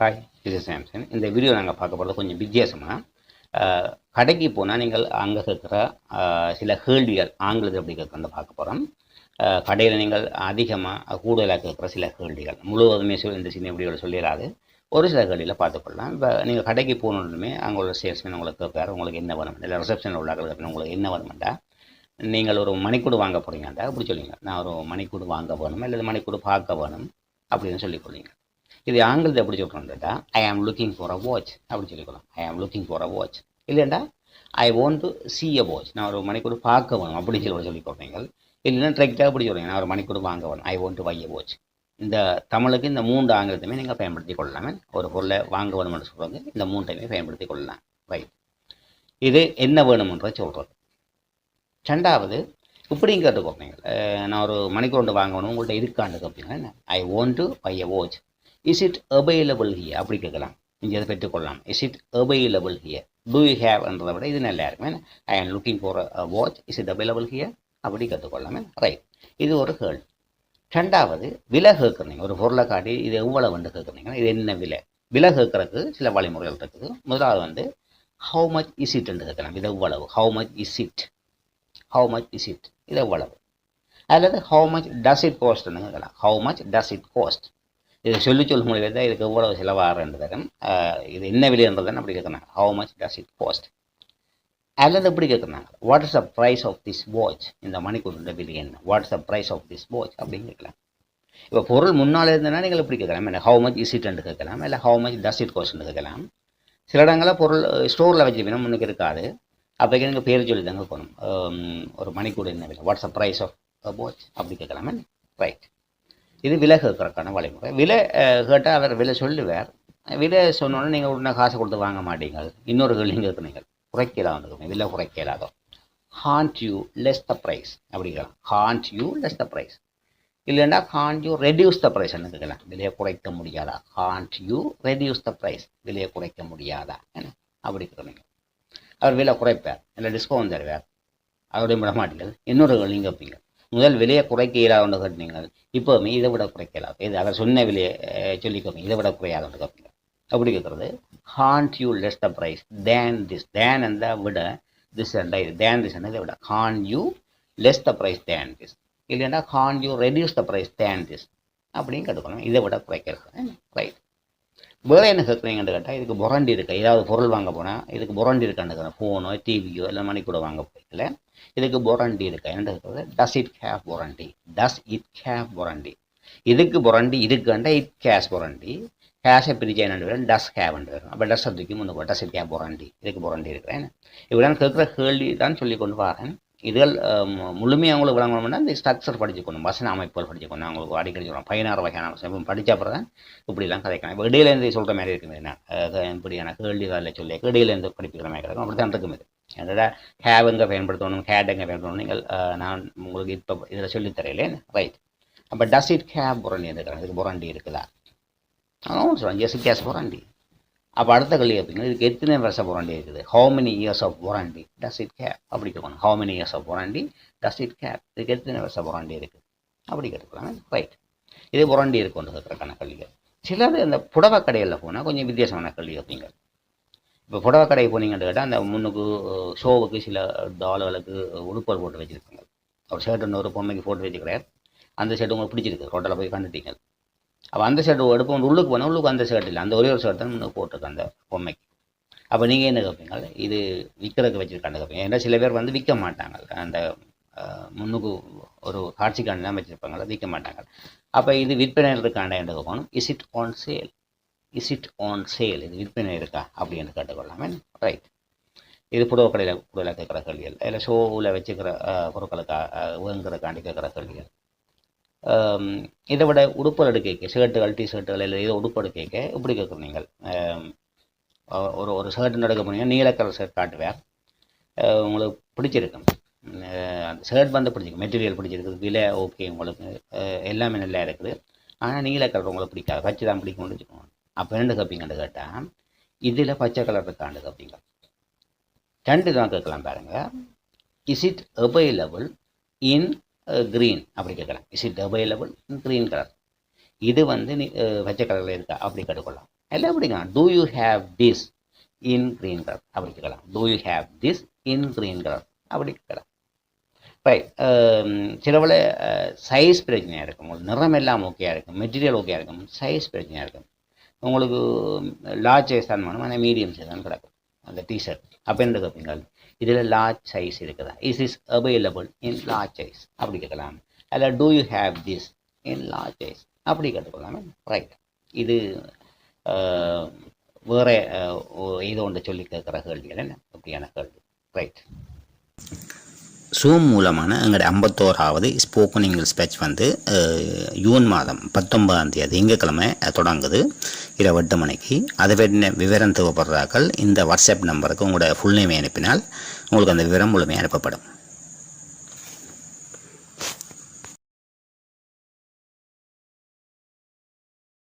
Hi இது Samson இந்த video நாங்கள் பார்க்க போகிறது கொஞ்சம் வித்தியாசமாக கடைக்கு போனால் நீங்கள் அங்கே கேட்குற சில கேள்விகள் ஆங்கிலத்தில் எப்படி கேட்குறத பார்க்க போகிறோம் கடையில் நீங்கள் அதிகமாக கூடுதலாக கேட்குற சில கேள்விகள். முழுவதுமே சொல்லி இந்த சின்ன வீடியோவில் சொல்லிடாது ஒரு சில கேள்வியில் பார்த்துக்கொள்ளலாம். இப்போ நீங்கள் கடைக்கு போகணுன்னுமே அங்கே உள்ள சேல்ஸ்மேன் உங்களுக்கு கேட்பாரு உங்களுக்கு என்ன வேணும் இல்லை ரிசப்ஷனில் உள்ள ஆட்கள் உங்களுக்கு என்ன வேணுமெண்டா நீங்கள் ஒரு மணிக்கூடு வாங்க போகிறீங்கண்டா அப்படி சொல்லுவீங்க. நான் ஒரு மணிக்கூடு வாங்க வேணும் இல்லை மணிக்கூடு பார்க்க வேணும் அப்படின்னு சொல்லி கொள்வீங்க இது ஆங்கிலத்தை எப்படி சொல்கிறோன்றா ஐ am looking for a watch அப்படின்னு சொல்லிக்கலாம் ஐ am looking for a watch இல்லைண்டா I want to see a watch நான் ஒரு மணிக்கூடு பார்க்க வேணும் அப்படின்னு சொல்லி சொல்லி கொடுப்பீங்க. இல்லைன்னா ட்ரெக்டாக அப்படி சொல்கிறீங்க நான் ஒரு மணிக்கூடு வாங்க வேணும். I want to buy a watch இந்த தமிழுக்கு இந்த மூன்று ஆங்கிலத்தையுமே நீங்கள் பயன்படுத்தி கொள்ளலாமே. ஒரு பொருளை வாங்க வேணும்னு சொல்கிறாங்க இந்த மூன்றையுமே பயன்படுத்தி கொள்ளலாம். ரைட் இது என்ன வேணுமென்ற சொல்கிறது ரெண்டாவது இப்படியும் கேட்டுக்கோங்க நான் ஒரு மணிக்கூண்டு வாங்கணும் உங்கள்கிட்ட இருக்காண்டு கேட்பீங்க I want to buy a watch is it available here அப்படி கேட்கலாம். நீங்கள் அதை பெற்றுக்கொள்ளலாம். Is it available here do you ஹேவ்ன்றதை விட இது நல்லா இருக்கும். I am looking for a watch is it available here அப்படி கற்றுக்கொள்ளலாமே. ரைட் இது ஒரு கேள்வி. ரெண்டாவது விலை கேட்குறீங்க. ஒரு பொருளை காட்டி இது எவ்வளோ வந்து கேட்குறீங்கன்னா இது என்ன விலை? விலை கேட்குறதுக்கு சில வழிமுறைகள் இருக்குது. முதலாவது வந்து ஹவு மச் இஸ் இட்ன்னு கேட்கலாம். இது எவ்வளவு? How much is it how much is it இது எவ்வளவு? அல்லது ஹவு மச் டஸ் இட் கோஸ்ட்னு கேட்கலாம். How much does it cost இது சொல்லி சொல்லும் மொழியில் தான் இதுக்கு எவ்வளவு செலவாகிறன்றதும் இது என்ன விலைன்றதுன்னு அப்படி கேட்குறாங்க. How much does it cost அல்லது எப்படி கேட்குறாங்க? What is the price of this watch இந்த மணிக்கூட விலை என்ன? What is the price of this watch அப்படின்னு கேட்கலாம். இப்போ பொருள் முன்னால் இருந்ததுன்னா நீங்கள் எப்படி கேட்கலாம்? இல்லை ஹவு மச் இஸ் இட்னு கேட்கலாம். இல்லை ஹவு மச் டஸ் இட் காஸ்ட்னு கேட்கலாம். சில இடங்களில் பொருள் ஸ்டோரில் வச்சுருப்பீங்க முன்னுக்கு இருக்காது. அப்போக்கே நீங்கள் பேர் சொல்லி தாங்க போகணும். ஒரு மணிக்கூட என்ன விலை? What's the price of watch அப்படி கேட்கலாமே. ரைட் இது விலை கேட்குறக்கான வழிமுறை. விலை கேட்டால் அவர் விலை சொல்லுவார். விலை சொன்னோன்னே நீங்கள் உடனே காசு கொடுத்து வாங்க மாட்டீங்க இன்னொரு கேள்வி கேட்குறீங்க குறைக்கலாம் வந்து விலை குறைக்கலாதோ? Can't you less the price அப்படிங்களா can't you less the price இல்லைன்னா can't you reduce the price கேட்கலாம். விலையை குறைக்க முடியாதா? Can't you reduce the price விலையை குறைக்க முடியாதா? என்ன? அப்படி கேட்குறீங்க அவர் விலை குறைப்பார். இல்லை டிஸ்கவுண்ட் தருவார். அவருடைய விட மாட்டீங்க இன்னொரு கேள்வி கேட்பீங்க முதல் விலையை குறைக்க இயலாதுன்னு கேட்டீங்க. இப்போவுமே இதை விட குறைக்கலாம் இது அதை சொன்ன விலையை சொல்லிக்கோங்க இதை விட குறையாதுன்னு கேட்பீங்க அப்படி கேட்குறது hand you less the price than this than அந்த விட திஸ் அண்ட் இது தேன் திஸ் இதை விட ஹான் you less the price than this இல்லைன்னா ஹான் you reduce the price than this அப்படின்னு கேட்டுக்கணும் இதை விட குறைக்கிறது. ரைட் வேறு என்ன கேட்குறீங்கன்னு கேட்டால் இதுக்கு புரண்டி இருக்கா. ஏதாவது பொருள் வாங்க போனால் இதுக்கு புரண்டி இருக்கான்னு ஃபோனோ டிவியோ இல்லை மணி கூட வாங்க போகல இதுக்கு புரண்டி இருக்கா. என்ன கேட்குறது does it have warranty does it have warranty இதுக்கு புரண்டி இருக்குண்டா இட் கேஷ் புரண்டி கேஷை பிரிச்சு என்ன வரும் டஸ் ஹேவ்னு வரும். அப்போ டஸ் தூக்கி முன்னு டஸ் இட் ஹேவ் புரண்டி இதுக்கு புரண்டி இருக்கிறேன் இவ்வளோ கேட்குற கேள்வி தான் சொல்லி கொண்டு வரேன். இதுகள் முழுமையாக அவங்களுக்கு விளங்கணும்னா இந்த ஸ்ட்ரக்சர் படிச்சுக்கணும். வசன அமைப்புகள் படிச்சுக்கணும். அவங்களுக்கு அடிக்கடி சொல்லணும் பதினாறு வகையான வசனம் படித்த அப்புறம் தான் இப்படிலாம் கதைக்கணும் இப்போ இடையிலேருந்து சொல்கிற மாதிரி இருக்குது. என்ன? அஹ், கேள்வி கேள்விகளில் சொல்லி இடையிலேருந்து படிப்பிக்கிற மாதிரி கிடைக்கும். அப்படி தான் இருக்கும் இது. என்னடா ஹேவ் எங்கே பயன்படுத்தணும்? ஹேட் எங்கே பயன்படுத்தணும்? நீங்கள் நான் உங்களுக்கு இப்போ இதில் சொல்லித்தரையிலேன் ரைட் அப்போ டஸ் இட் ஹேவ் புரண்டி இருக்கிறேன் இதுக்கு புரண்டி இருக்குதா? அவன் சொல்கிறான் எஸ் கேஸ் புரண்டி. அப்போ அடுத்த கேள்வி அப்படின்னா இதுக்கு எத்தனை வருஷம் வாரண்டி இருக்குது? How many years of warranty does it give அப்படி கேட்கணும் how many years of warranty does it give இதுக்கு எத்தனை வருஷம் வாரண்டி இருக்குது அப்படி கேட்டுக்கலாம். ரைட் இது வாரண்டி இருக்குன்னு கேட்குறக்கான கேள்விகள். சிலர் இந்த புடவை கடையில் போனால் கொஞ்சம் வித்தியாசமான கேள்வி கேட்பீங்க. இப்போ புடவை கடைக்கு போனீங்கன்னு கேட்டால் அந்த முன்னுக்கு ஷோவுக்கு சில டாலுகளுக்கு உடுப்பல் போட்டு வச்சுருக்காங்க ஒரு ஷர்ட் இன்னொரு பொம்மைக்கு போட்டு வச்சுக்கிறார் அந்த ஷர்ட் உங்களுக்கு பிடிச்சிருக்கு. ஹோட்டலில் போய் கண்டுட்டீங்க. அப்போ அந்த ஷர்ட் எடுப்போம். உள்ளுக்கு போனால் உள்ளுக்கு அந்த ஷர்ட் இல்லை. அந்த ஒரே ஒரு ஷர்ட் தான் முன்னுக்கு அந்த பொம்மைக்கு. அப்போ நீங்கள் என்ன கேட்பீங்க இது விற்கிறதுக்கு வச்சுருக்காண்டு கேட்பீங்க ஏன்னா சில பேர் வந்து விற்க மாட்டாங்க. அந்த முன்னுக்கு ஒரு காட்சி தான் வச்சுருப்பாங்க விற்க மாட்டாங்க. அப்போ இது விற்பனை இருக்காண்டா என்று கேட்கணும் is it on sale is it on sale இது விற்பனை இருக்கா? அப்படின்னு கேட்டுக்கொள்ளாமே ரைட் இது புடவை கடையில் கூட கேட்குற கல்வியல் இல்லை ஷோவில் வச்சுக்கிற அஹ், வேங்குறதுக்காண்டி கேட்குற கல்வியல் இதை விட உடுப்பல் எடுக்க ஷர்ட்டுகள் டிஷர்ட்டுகள் இல்லை இதை உடுப்பு எடுக்க இப்படி கேட்குறோம் நீங்கள். ஒரு ஒரு ஷர்ட் எடுக்க போனீங்க நீல கலர் ஷர்ட் காட்டுவேன் உங்களுக்கு பிடிச்சிருக்கும். அந்த ஷர்ட் வந்து பிடிச்சிருக்கு மெட்டீரியல் பிடிச்சிருக்குது. விலை ஓகே உங்களுக்கு. எல்லாமே நல்லா இருக்குது. ஆனால் நீல கலர் உங்களுக்கு பிடிக்காது. பச்சை தான் பிடிக்கும்னு வச்சுக்கோங்க. அப்போ ரெண்டு கேட்பீங்கன்னு கேட்டால் இதில் பச்சை கலர் இருக்காண்டு கப்பிங்க. ரெண்டு தான் கேட்கலாம் பாருங்கள் is it available in green அப்படி கேட்குறேன் is it available in green colour இது வந்து நீ அஹ், பச்சை கலரில் இருக்கா? அப்படி கேட்டுக்கொள்ளலாம். எல்லாம் எப்படிங்க do you have this in green colour அப்படி கேட்கலாம். Do you have this in green colour அப்படி கேட்கலாம். ரைட் சிலவில் சைஸ் பிரச்சனையாக இருக்கும். உங்களுக்கு நிறம் எல்லாம் ஓகேயாக இருக்கும். மெட்டீரியல் ஓகேயாக இருக்கும். சைஸ் பிரச்சனையாக இருக்கும். உங்களுக்கு லார்ஜ் சைஸ் தான் வேணும். ஆனால் மீடியம் சைஸ் தான் கிடக்கும். அந்த டிஷர்ட் அப்போ என்ன கேட்பீங்க இதில் லார்ஜ் சைஸ் இருக்குதா. Is is available in large size அப்படி கேட்கலாம். அதில் do you have this in large size அப்படி கேட்டுக்கொள்ளலாமே. ரைட் இது வேறு வேற ஏதோ ஒன்று சொல்லி கேட்குற கேள்விகள் என்ன? அப்படியான கேள்வி. ரைட் ஜூம் மூலமான எங்களுடைய ஐம்பத்தோராவது ஸ்போக்கன் இங்கிலீஷ் பேட்ச் வந்து ஜூன் மாதம் பத்தொன்பதாம் தேதி திங்கக்கிழமை தொடங்குது. இரவு எட்டு மணிக்கு. அதை பற்றின விவரம் தேவைப்படுறார்கள். இந்த வாட்ஸ்அப் நம்பருக்கு உங்களோட ஃபுல் நேமை அனுப்பினால் உங்களுக்கு அந்த விவரம் முழுமையாக அனுப்பப்படும்.